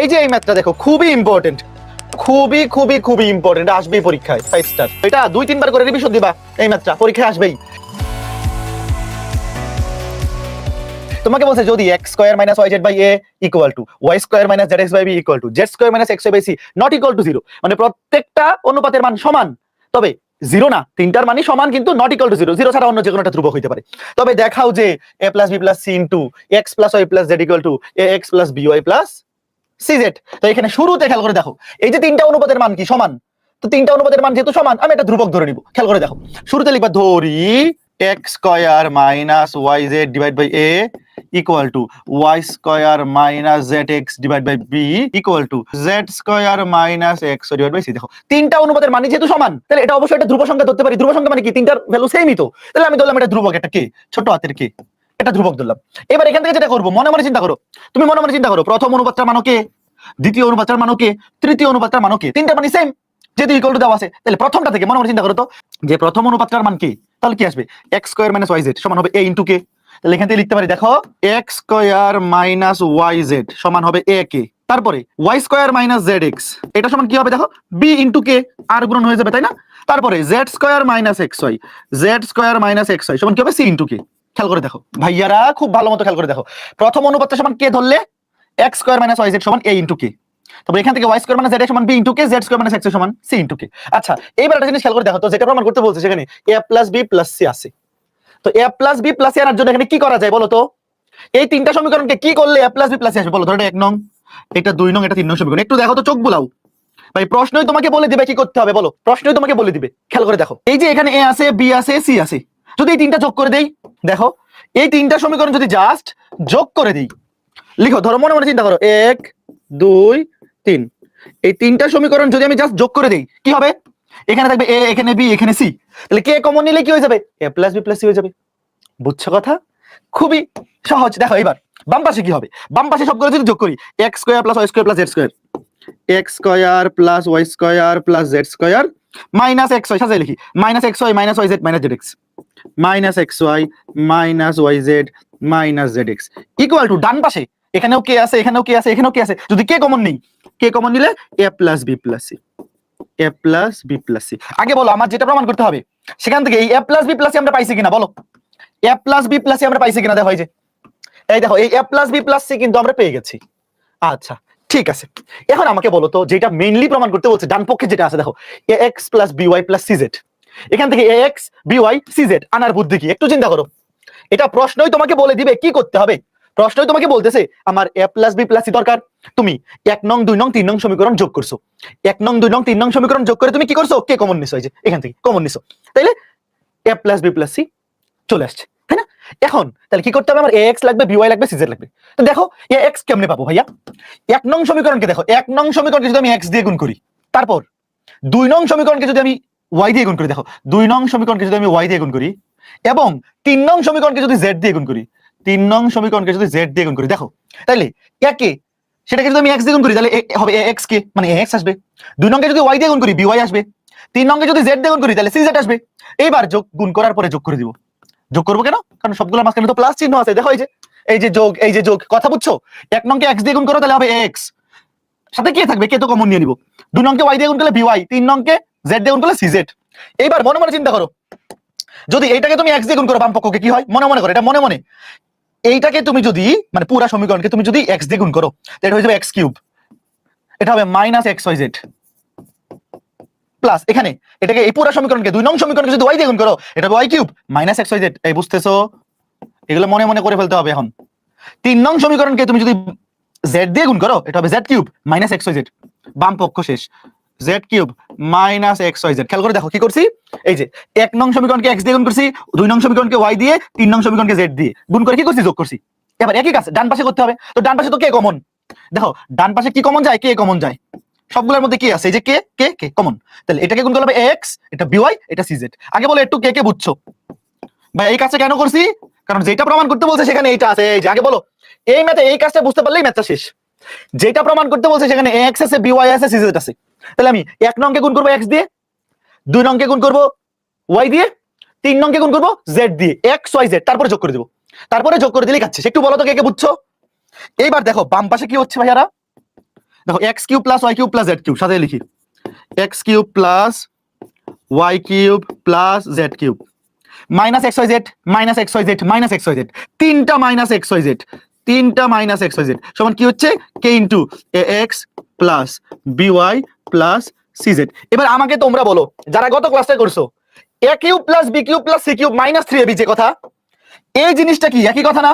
এই যে এই ম্যাথটা দেখো, খুবই ইম্পর্টেন্ট খুবই খুবই খুবই ইম্পর্টেন্ট আসবেই পরীক্ষায় ফাইভ স্টার এটা দুই, তিনবার করে রিভিশন দিবা, এই ম্যাথটা পরীক্ষায় আসবেই। তোমাকে বলছে যদি x square minus y z by a equal to y square minus z x by b equal to z square minus x by c not equal to zero মানে প্রত্যেকটা অনুপাতের মান সমান। তবে জিরো না, তিনটার মানই সমান, কিন্তু not equal to zero zero ছাড়া অন্য যে কোনো একটা ধ্রুবক হইতে পারে। তবে দেখাও যে a plus b plus c into x plus y plus z equal to a x plus b y plus c z তো এখানে শুরুতে খেয়াল করে দেখো, এই যে তিনটা অনুপাতের মান কি? সমান। তো তিনটা অনুপাতের মান যেহেতু সমান, আমি একটা ধ্রুবক ধরে নিব। খেয়াল করে দেখো, শুরুতে লিখবা ধরি x square minus y z divide by a equal to y square minus z x divide by b equal to z square minus x y divide by c, তিনটা অনুপাতের মান যেহেতু সমান, তাহলে এটা অবশ্যই একটা ধ্রুব সংখ্যা ধরতে পারি। ধ্রুব সংখ্যা মানে কি? তিনটার ভ্যালু সেমই তো। তাহলে আমি ধরলাম এটা ধ্রুবক একটা কে ছোট হাতের কে এটা ধ্রুবক ধরলাম। এবার এখান থেকে যেটা করব, মনে মনে চিন্তা করো। তুমি মনে মনে চিন্তা করো, প্রথম অনুপাতটার মানও কে দ্বিতীয় অনুপাতটার মানও কে তৃতীয় অনুপাতটার মানও কে তিনটা মানে সেম যেহেতু ইকুয়াল টু দেওয়া আছে। তাহলে প্রথমটা থেকে মনে মনে চিন্তা করো তো, যে প্রথম অনুপাতটার মান কি, তাহলে কি আসবে? X square minus y z সমান হবে এ ইন্টু কে তাহলে এখান থেকে লিখতে পারি, দেখো x square minus y z সমান হবে এ কে তারপরে y square minus z x এটা সমান কি হবে দেখো? বি ইন্টু কে আর গুণন হয়ে যাবে, তাই না? তারপরে z square minus x y z square minus x y সমান কি হবে? সি ইন্টু কে খেয়াল করে দেখো। ভাইয়ারা খুব ভালো মতো খেয়াল করে দেখো। প্রথম অনুপাতটা সমান কে ধরলে? X square minus y z সমান এ ইন্টু কে তারপর এখান থেকে ওয়াই স্কোয়ার মাইনাস জেড সমান b into k z square minus x সমান সি ইন্টু কে আচ্ছা এইবার একটা জিনিস খেয়াল করে দেখো। তো যেটা প্রমাণ করতে বলছে সেখানে a plus b plus c আছে। তো a plus b plus c আনার জন্য এখানে কি করা যায় বলো তো? এই তিনটা সমীকরণকে কি করলে a plus b plus c আসবে? বলো, ধরো এক নং, এটা দুই নং, এটা তিন নং সমীকরণ। একটু দেখো তো চোখ বুলাও। ভাই, প্রশ্নই তোমাকে বলে দিবে কি করতে হবে, বলো। প্রশ্নই তোমাকে বলে দিবে। খেয়াল করে দেখো। এই যে এখানে এ আছে বি আছে সি আছে। যদি এই তিনটা যোগ করে দেই দেখো, এই তিনটা সমীকরণ যদি জাস্ট যোগ করে দিই, লিখো, ধরো মনে মনে চিন্তা করো, এক, দুই, তিন। এই তিনটা সমীকরণ যদি আমি জাস্ট যোগ করে দিই, কি হবে? এখানে থাকবে এ, এখানে বি, এখানে সি। তাহলে কে কমন নিলে কি হয়ে যাবে? A plus b plus c হয়ে যাবে। বুঝছ কথা? খুবই সহজ। দেখো এবার বাম পাশে কি হবে? বাম পাশে সবগুলো যদি যোগ করি x square plus y square plus z square x square plus y square plus z square minus x y সাজাই লিখি। Minus x y minus y z minus z x minus x y minus y z minus z x equal to ডান পাশে। এখানেও কে আছে, এখানেও কে আছে, এখানেও কে আছে। যদি কে কমন নেই কে কমন নিলে a plus b plus c a plus b plus c আগে বলো, আমার যেটা প্রমাণ করতে হবে, সেখান থেকে এই a plus b plus c আমরা পাইছি কিনা, বলো। A plus b plus c আমরা পাইছি কিনা দেখো এই যে। এই দেখো, এই a plus b plus c কিন্তু আমরা পেয়ে গেছি। আচ্ছা ঠিক আছে। এখন আমাকে বলো তো, যেটা মেইনলি প্রমাণ করতে বলছে, ডান পক্ষে যেটা আছে, দেখো a x plus b y plus CZ এখান থেকে এক্স বি ওয়াই সিজেড আনার বুদ্ধি কি? একটু চিন্তা করো। এটা প্রশ্নই তোমাকে বলে দিবে, কি করতে হবে? প্রশ্নই তোমাকে বলতেছে, আমার a plus b plus c দরকার। তুমি এক নং, দুই নং, তিন নং সমীকরণ যোগ করছ। এক নং, দুই নং, তিন নং সমীকরণ যোগ করে তুমি কি করছ? কে কমন নিছো যে, এখান থেকে কমন নিছো। তাইলে a plus b plus c চলে আসছে, তাই না? এখন তাহলে কি করতে হবে? আমার এক্স লাগবে বিওয়াই লাগবে সিজেড লাগবে। তো দেখো এ এক্স কেমনে পাবো ভাইয়া? এক নং সমীকরণকে দেখো, এক নং সমীকরণকে যদি আমি এক্স দিয়ে গুণ করি, তারপর দুই নং সমীকরণকে যদি আমি ওয়াই দিয়ে গুণ করি, দেখো। দুই নং সমীকরণকে যদি আমি ওয়াই দিয়ে গুণ করি, এবং তিন নং সমীকরণকে যদি জেড দিয়ে গুণ করি, তিন নং সমীকরণকে যদি জেড দিয়ে গুণ করি, দেখো। তাইলে একে, সেটাকে যদি আমি এক্স দিয়ে গুণ করি, তাহলে হবে এক্স কে মানে এক্স আসবে। দুই নংকে যদি ওয়াই দিয়ে গুণ করি বিওয়াই আসবে। তিন নংকে যদি জেড দিয়ে গুণ করি, তাহলে সি জেড আসবে। এইবার যোগ, গুণ করার পরে যোগ করে দিব। যোগ করব কেন? কারণ সবগুলো মাঝখানে তো প্লাস চিহ্ন আছে, দেখো এই যে এই যে যোগ, এই যে যোগ, কথা বুঝছ? এক নংকে এক্স দিয়ে গুণ করো, তাহলে হবে এক্স সাথে কে থাকবে? কে তো কমন নিয়ে নিব। দুই নংকে ওয়াই দিয়ে গুণ করলে বিওয়াই তিন নংকে জেড দিয়ে গুণ করলে সিজেড এইবার মনে মনে চিন্তা করো। যদি এইটাকে তুমি এক্স দিয়ে গুণ করো বাম পক্ষকে কি হয়? মনে মনে করো, এটা মনে মনে। এইটাকে তুমি যদি মানে পুরা সমীকরণকে তুমি যদি এক্স দিয়ে গুণ করো এটা হয়ে যাবে এক্স কিউব এটা হবে minus x y z plus এখানে, এটাকে এই পুরা সমীকরণকে, দুই নং সমীকরণকে যদি ওয়াই দিয়ে গুণ করো, এটা হবে y cube minus x y z এই বুঝতেছো? এগুলো মনে মনে করে ফেলতে হবে এখন। তিন নং সমীকরণকে তুমি যদি জেড দিয়ে গুণ করো, এটা হবে z cube minus x y z বাম পক্ষ শেষ। Z cube minus x y z খেয়াল করে দেখো, কি করছি? এই যে, এক নং সমীকরণকে এক্স দিয়ে গুণ করছি, দুই নং সমীকরণকে ওয়াই দিয়ে, তিন নং সমীকরণকে জেড দিয়ে। গুণ করে কি করছি? যোগ করছি। এবার একই ডান পাশে করতে হবে। তো ডান পাশে তো কে কমন দেখো, ডান পাশে কি কমন যায়? কে কমন যায়। সবগুলোর মধ্যে কি আছে? যে কে কে কে কমন তাহলে এটাকে গুণ করলে হবে এক্স এটা বিওয়াই এটা সিজেড আগে বলে একটু কে কে বুঝছ? ভাই, এই কাজটা কেন করছি? কারণ যেটা প্রমাণ করতে বলছে সেখানে এইটা আছে। এই যে, আগে বলো। এই ম্যাথে এই কাজটা বুঝতে পারলেই ম্যাথটা শেষ। যেটা প্রমাণ করতে বলছে সেখানে এক্স আছে বিওয়াই আছে সিজেড আছে। তাহলে আমি এক নংকে গুণ করব এক্স দিয়ে, দুই নংকে গুণ করব ওয়াই দিয়ে, তিন নংকে গুণ করব জেড দিয়ে এক্স ওয়াই জেড তারপরে যোগ করে দেবো। তারপরে যোগ করে দিলেই কাচ্ছে একটু বলো তো কে কে বুঝছ? এইবার দেখো, বাম পাশে কি হচ্ছে ভাইয়ারা? দেখো x cube plus y cube plus z cube, সাথে লিখি। X cube plus y cube plus z cube. Minus x y z minus x y z minus x y z তিনটা মাইনাস এক্স ওয়াই জেড তিনটা minus x y z সমান কি হচ্ছে? K into a x plus b y plus c z এবার আমাকে তোমরা বলো, যারা গত ক্লাসটা করছ a cube plus b cube plus C cube minus three A B যে কথা, এই জিনিসটা কি? একই কথা না?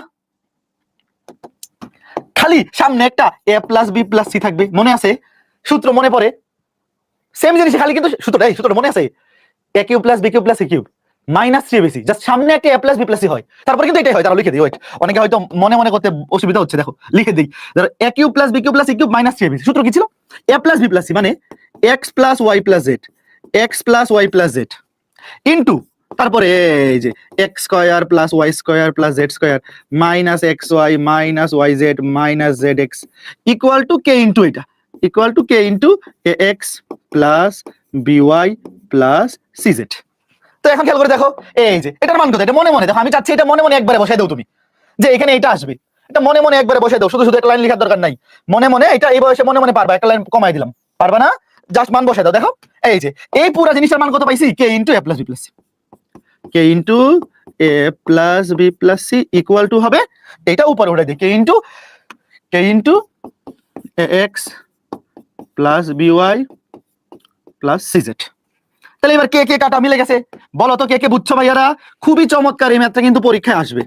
খালি সামনে একটা A plus B plus C থাকবে, মনে আছে? সূত্র মনে পড়ে। সেম জিনিস, খালি কিন্তু সূত্রটা, এই সূত্র মনে আছে? A cube plus B cube plus C cube minus three বেশি। জাস্ট সামনে একটা এ প্লাস বি প্লাস হয়। তারপরে কিন্তু এটাই হয়। তারা লিখে দিই। ওয়েট অনেকে হয়তো মনে মনে করতে অসুবিধা হচ্ছে। দেখো, লিখে দিই। ধরো A cube plus B cube plus C cube minus three বেশি। সূত্র কি ছিল? এ প্লাস বি প্লাস মানে X plus Y plus Z X plus Y plus Z into তারপরে এই যে X square plus Y square plus Z square minus X Y minus Y Z minus Z X equal to K into এটা। Equal to K into A X plus B Y plus C Z তো এখন খেয়াল করে দেখো, এই যে, এটার মান কত? এটা মনে মনে, দেখো, আমি চাচ্ছি এটা মনে মনে একবারে বসাই দাও তুমি। যে এখানে এটা আসবে, এটা মনে মনে একবারে বসাই দাও, শুধু শুধু একটা লাইন লেখার দরকার নাই। মনে মনে, এটা এই বয়সে মনে মনে পারবা, একটা লাইন কমাই দিলাম। পারবা না? জাস্ট মান বসাই দাও, দেখো, এই যে, এই পুরো জিনিসের মান কত পাইছি? K into A plus B plus K into A plus B plus C equal to হবে, এটা উপরে উঠে দিই K into K into X plus B Y plus C Z তাহলে এবার কে কে কাটা মিলে গেছে? বলো তো কে কে বুঝছ ভাইয়ারা? খুবই চমৎকার এই ম্যাথটা কিন্তু পরীক্ষায় আসবে।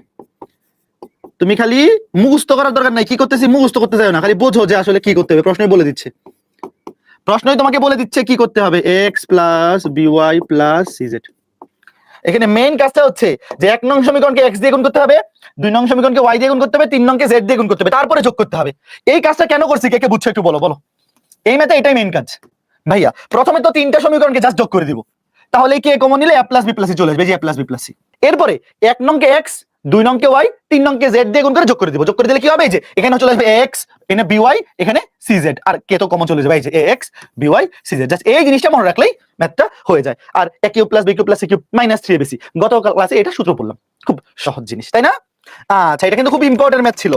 তুমি খালি মুখস্থ করার দরকার নাই, কি করতেছি মুখস্থ করতে যাও না, খালি বোঝো যে আসলে কি করতে হবে, প্রশ্নই বলে দিচ্ছে। প্রশ্নই তোমাকে বলে দিচ্ছে কি করতে হবে X plus B Y plus C Z এখানে মেইন কাজটা হচ্ছে যে এক নং সমীকরণকে এক্স দিয়ে গুণ করতে হবে, দুই নং সমীকরণকে ওয়াই দিয়ে গুণ করতে হবে, তিন নংকে জেড দিয়ে গুণ করতে হবে, তারপরে যোগ করতে হবে। এই কাজটা কেন করছি? কে কে বুঝছ একটু বলো বলো। এই ম্যাথে এটাই মেইন কাজ। ভাইয়া, প্রথমে তো তিনটা সমীকরণকে জাস্ট যোগ করে দিব। তাহলে কি কমন নিলে? এ প্লাস বি প্লাস চলে আসবে যে এ প্লাস বি প্লাস এরপরে এক নংকে এক্স দুই নংকে ওয়াই তিন নংকে জেড দিয়ে গুণ করে যোগ করে দিব। যোগ করে দিলে কি হবে? যে, এখানে চলে আসবে এক্স এখানে বিওয়াই এখানে সি জেড আর কে তো কমন চলে যাবে? এই যে X B Y C Z just এই জিনিসটা মনে রাখলেই ম্যাথটা হয়ে যায়। আর A cube plus B cube plus C cube minus three বেশি গত ক্লাসে এটা সূত্র পড়লাম। খুব সহজ জিনিস, তাই না? আচ্ছা এটা কিন্তু খুব ইম্পর্টেন্ট ম্যাথ ছিল।